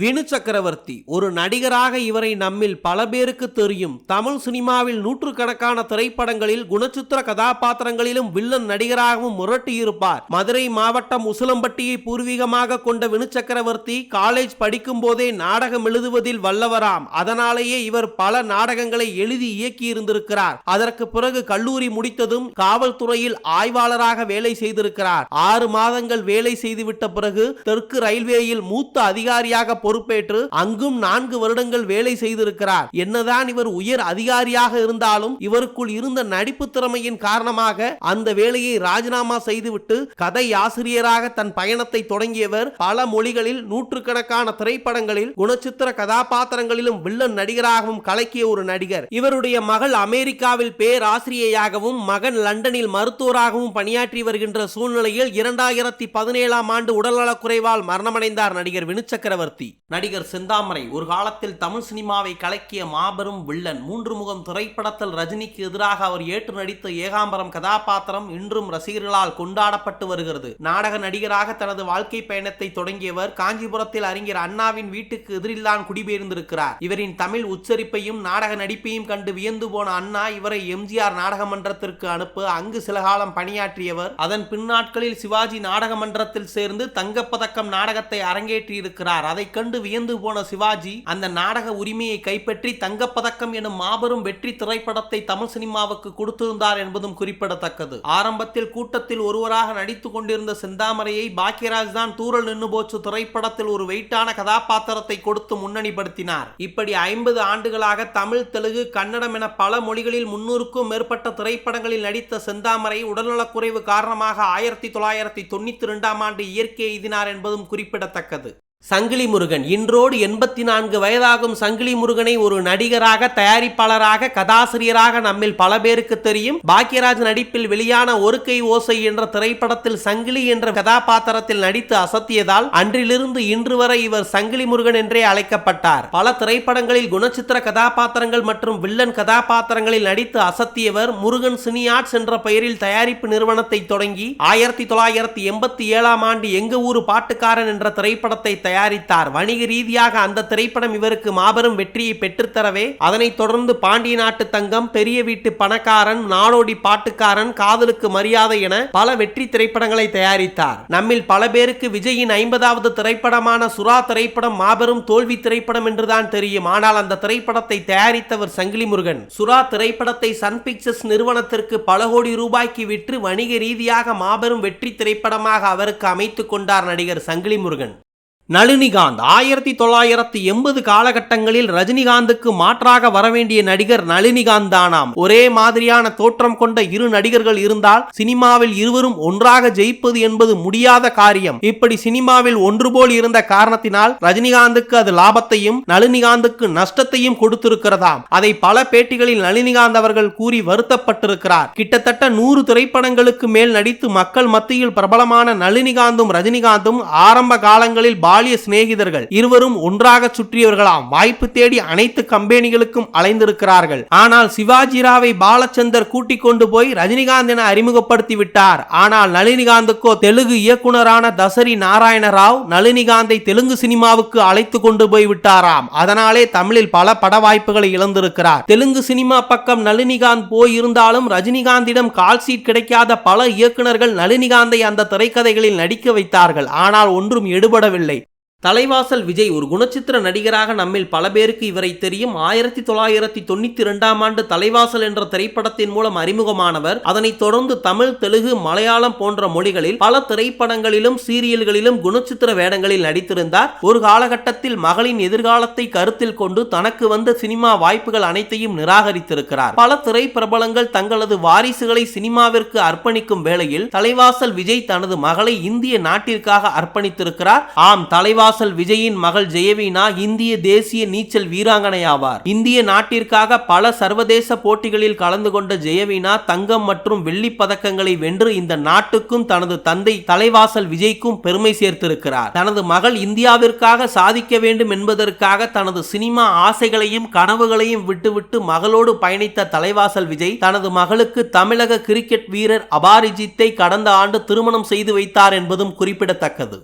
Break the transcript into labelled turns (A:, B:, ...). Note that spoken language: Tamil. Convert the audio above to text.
A: வினு சக்கரவர்த்தி ஒரு நடிகராக இவரை நம்மில் பல பேருக்கு தெரியும். தமிழ் சினிமாவில் நூற்றுக்கணக்கான திரைப்படங்களில் குணச்சித்திர கதாபாத்திரங்களிலும் வில்லன் நடிகராகவும் முரட்டியிருப்பார். மதுரை மாவட்டம் உசிலம்பட்டியை பூர்வீகமாக கொண்ட வினு சக்கரவர்த்தி காலேஜ் படிக்கும் போதே நாடகம் எழுதுவதில் வல்லவராம். அதனாலேயே இவர் பல நாடகங்களை எழுதி இயக்கியிருந்திருக்கிறார். அதற்கு பிறகு கல்லூரி முடித்ததும் காவல்துறையில் ஆய்வாளராக வேலை செய்திருக்கிறார். ஆறு மாதங்கள் வேலை செய்துவிட்ட பிறகு தெற்கு ரயில்வேயில் மூத்த அதிகாரியாக பொறுப்பேற்று அங்கும் நான்கு வருடங்கள் வேலை செய்திருக்கிறார். என்னதான் இவர் உயர் அதிகாரியாக இருந்தாலும் இவருக்குள் இருந்த நடிப்பு திறமையின் காரணமாக அந்த வேலையை ராஜினாமா செய்துவிட்டு கதை ஆசிரியராக தன் பயணத்தை தொடங்கியவர் பல மொழிகளில் நூற்றுக்கணக்கான திரைப்படங்களில் குணச்சித்திர கதாபாத்திரங்களிலும் வில்லன் நடிகராகவும் கலக்கிய ஒரு நடிகர். இவருடைய மகள் அமெரிக்காவில் பேராசிரியையாகவும் மகன் லண்டனில் மருத்துவராகவும் பணியாற்றி வருகின்ற சூழ்நிலையில் இரண்டாயிரத்தி பதினேழாம் ஆண்டு உடல்நலக்குறைவால் மரணமடைந்தார் நடிகர் வினு சக்கரவர்த்தி நடிகர் செந்தாமரை ஒரு காலத்தில் தமிழ் சினிமாவை கலக்கிய மாபெரும் வில்லன். மூன்று முகம் திரைப்படத்தில் ரஜினிக்கு எதிராக அவர் ஏற்று நடித்த ஏகாம்பரம் கதாபாத்திரம் இன்றும் ரசிகர்களால் கொண்டாடப்பட்டு வருகிறது. நாடக நடிகராக தனது வாழ்க்கை பயணத்தை தொடங்கியவர் காஞ்சிபுரத்தில் அறிஞர் அண்ணாவின் வீட்டுக்கு எதிரில்தான் குடிபெயர்ந்திருக்கிறார். இவரின் தமிழ் உச்சரிப்பையும் நாடக நடிப்பையும் கண்டு வியந்து போன அண்ணா இவரை எம்ஜிஆர் நாடக மன்றத்திற்கு அனுப்ப அங்கு சில காலம் பணியாற்றியவர். அதன் பின்னாட்களில் சிவாஜி நாடக மன்றத்தில் சேர்ந்து தங்கப்பதக்கம் நாடகத்தை அரங்கேற்றியிருக்கிறார். அதை கண்டு வியந்து போன சிவாஜி அந்த நாடக உரிமையை கைப்பற்றி தங்கப்பதக்கம் எனும் மாபெரும் வெற்றி திரைப்படத்தை தமிழ் சினிமாவுக்கு கொடுத்திருந்தார் என்பதும் குறிப்பிடத்தக்கது. ஆரம்பத்தில் கூட்டத்தில் ஒருவராக நடித்துக் கொண்டிருந்த செந்தாமரையை பாக்கியராஜ் தான் தூரல் நின்னு போச்சு திரைப்படத்தில் ஒரு வெயிட்டான கதாபாத்திரத்தை கொடுத்து முன்னணிப்படுத்தினார். இப்படி ஐம்பது ஆண்டுகளாக தமிழ் தெலுங்கு கன்னடம் என பல மொழிகளில் முன்னூறுக்கும் மேற்பட்ட திரைப்படங்களில் நடித்த செந்தாமரை உடல்நலக்குறைவு காரணமாக ஆயிரத்தி தொள்ளாயிரத்தி தொண்ணூத்தி இரண்டாம் ஆண்டு இயற்கை எய்தினார் என்பதும் குறிப்பிடத்தக்கது. சங்கிலி முருகன் இன்றோடு எண்பத்தி நான்கு வயதாகும் சங்கிலி முருகனை ஒரு நடிகராக தயாரிப்பாளராக கதாசிரியராக நம்மில் பல பேருக்கு தெரியும். பாக்யராஜ் நடிப்பில் வெளியான ஒரு கை ஓசை என்ற திரைப்படத்தில் சங்கிலி என்ற கதாபாத்திரத்தில் நடித்து அசத்தியதால் அன்றிலிருந்து இன்று வரை இவர் சங்கிலி முருகன் என்றே அழைக்கப்பட்டார். பல திரைப்படங்களில் குணச்சித்திர கதாபாத்திரங்கள் மற்றும் வில்லன் கதாபாத்திரங்களில் நடித்து அசத்தியவர் முருகன் சினியார்ட்ஸ் என்ற பெயரில் தயாரிப்பு நிறுவனத்தை தொடங்கி ஆயிரத்தி தொள்ளாயிரத்தி எண்பத்தி ஏழாம் ஆண்டு எங்க ஊரு பாட்டுக்காரன் என்ற திரைப்படத்தை தயாரித்தார். வணிக ரீதியாக அந்த திரைப்படம் இவருக்கு மாபெரும் வெற்றியை பெற்றுத்தரவே அதனைத் தொடர்ந்து பாண்டிய நாட்டு தங்கம் பெரிய வீட்டு பணக்காரன் நாடோடி பாட்டுக்காரன் காதலுக்கு மரியாதை என பல வெற்றி திரைப்படங்களை தயாரித்தார். நம்மில் பல பேருக்கு விஜயின் ஐம்பதாவது திரைப்படமான சுறா திரைப்படம் மாபெரும் தோல்வி திரைப்படம் என்றுதான் தெரியும். ஆனால் அந்த திரைப்படத்தை தயாரித்தவர் சங்கிலி முருகன். சுறா திரைப்படத்தை சன் பிக்சர்ஸ் நிறுவனத்திற்கு பல கோடி ரூபாய்க்கு விற்று வணிக ரீதியாக மாபெரும் வெற்றி திரைப்படமாக அவருக்கு அமைத்துக் கொண்டார் நடிகர் சங்கிலி முருகன். நளினிகாந்த். ஆயிரத்தி தொள்ளாயிரத்தி எண்பது காலகட்டங்களில் ரஜினிகாந்துக்கு மாற்றாக வரவேண்டிய நடிகர் நளினிகாந்த் தானாம் ஒரே மாதிரியான தோற்றம் கொண்ட இரு நடிகர்கள் இருந்தால் சினிமாவில் இருவரும் ஒன்றாக ஜெயிப்பது என்பது முடியாத காரியம். இப்படி சினிமாவில் ஒன்று போல் இருந்த காரணத்தினால் ரஜினிகாந்துக்கு அது லாபத்தையும் நளினிகாந்துக்கு நஷ்டத்தையும் கொடுத்திருக்கிறதாம். அதை பல பேட்டிகளில் நளினிகாந்த் அவர்கள் கூறி வருத்தப்பட்டிருக்கிறார். கிட்டத்தட்ட நூறு திரைப்படங்களுக்கு மேல் நடித்து மக்கள் மத்தியில் பிரபலமான நளினிகாந்தும் ரஜினிகாந்தும் ஆரம்ப காலங்களில் பாலிய சிநேகிதர்கள் இருவரும் ஒன்றாக சுற்றியவர்களாம். வாய்ப்பு தேடி அனைத்து கம்பெனிகளுக்கும் அலைந்திருக்கிறார்கள். ஆனால் சிவாஜிராவை பாலச்சந்தர் கூட்டிக் கொண்டு போய் ரஜினிகாந்த் என அறிமுகப்படுத்தி விட்டார். ஆனால் நளினிகாந்துக்கோ தெலுங்கு இயக்குனரான தசரி நாராயண ராவ் நளினிகாந்தை தெலுங்கு சினிமாவுக்கு அழைத்து கொண்டு போய் விட்டாராம். அதனாலே தமிழில் பல பட வாய்ப்புகளை இழந்திருக்கிறார். தெலுங்கு சினிமா பக்கம் நளினிகாந்த் போயிருந்தாலும் ரஜினிகாந்திடம் கால் சீட் கிடைக்காத பல இயக்குனர்கள் நளினிகாந்தை அந்த திரைக்கதைகளில் நடிக்க வைத்தார்கள். ஆனால் ஒன்றும் எடுபடவில்லை. தலைவாசல் விஜய் ஒரு குணச்சித்திர நடிகராக நம்மில் பல பேருக்கு இவரை தெரியும். ஆயிரத்தி தொள்ளாயிரத்தி தொண்ணூத்தி இரண்டாம் ஆண்டு தலைவாசல் என்ற திரைப்படத்தின் மூலம் அறிமுகமானவர். அதனைத் தொடர்ந்து தமிழ் தெலுங்கு மலையாளம் போன்ற மொழிகளில் பல திரைப்படங்களிலும் சீரியல்களிலும் குணச்சித்திர வேடங்களில் நடித்திருந்தார். ஒரு காலகட்டத்தில் மகளின் எதிர்காலத்தை கருத்தில் கொண்டு தனக்கு வந்த சினிமா வாய்ப்புகள் அனைத்தையும் நிராகரித்திருக்கிறார். பல திரைப்பிரபலங்கள் தங்களது வாரிசுகளை சினிமாவிற்கு அர்ப்பணிக்கும் வேளையில் தலைவாசல் விஜய் தனது மகளை இந்திய நாட்டிற்காக அர்ப்பணித்திருக்கிறார். ஆம் தலைவாசல் வாசல் விஜயின் மகள் ஜெயவீனா இந்திய தேசிய நீச்சல் வீராங்கனை ஆவார் இந்திய நாட்டிற்காக பல சர்வதேச போட்டிகளில் கலந்து கொண்ட ஜெயவீனா தங்கம் மற்றும் வெள்ளி பதக்கங்களை வென்று இந்த நாட்டுக்கும் தனது தந்தை தலைவாசல் விஜய்க்கும் பெருமை சேர்த்திருக்கிறார். தனது மகள் இந்தியாவிற்காக சாதிக்க வேண்டும் என்பதற்காக தனது சினிமா ஆசைகளையும் கனவுகளையும் விட்டுவிட்டு மகளோடு பயணித்த தலைவாசல் விஜய் தனது மகளுக்கு தமிழக கிரிக்கெட் வீரர் அபாரிஜித்தை கடந்த ஆண்டு திருமணம் செய்து வைத்தார் என்பதும் குறிப்பிடத்தக்கது.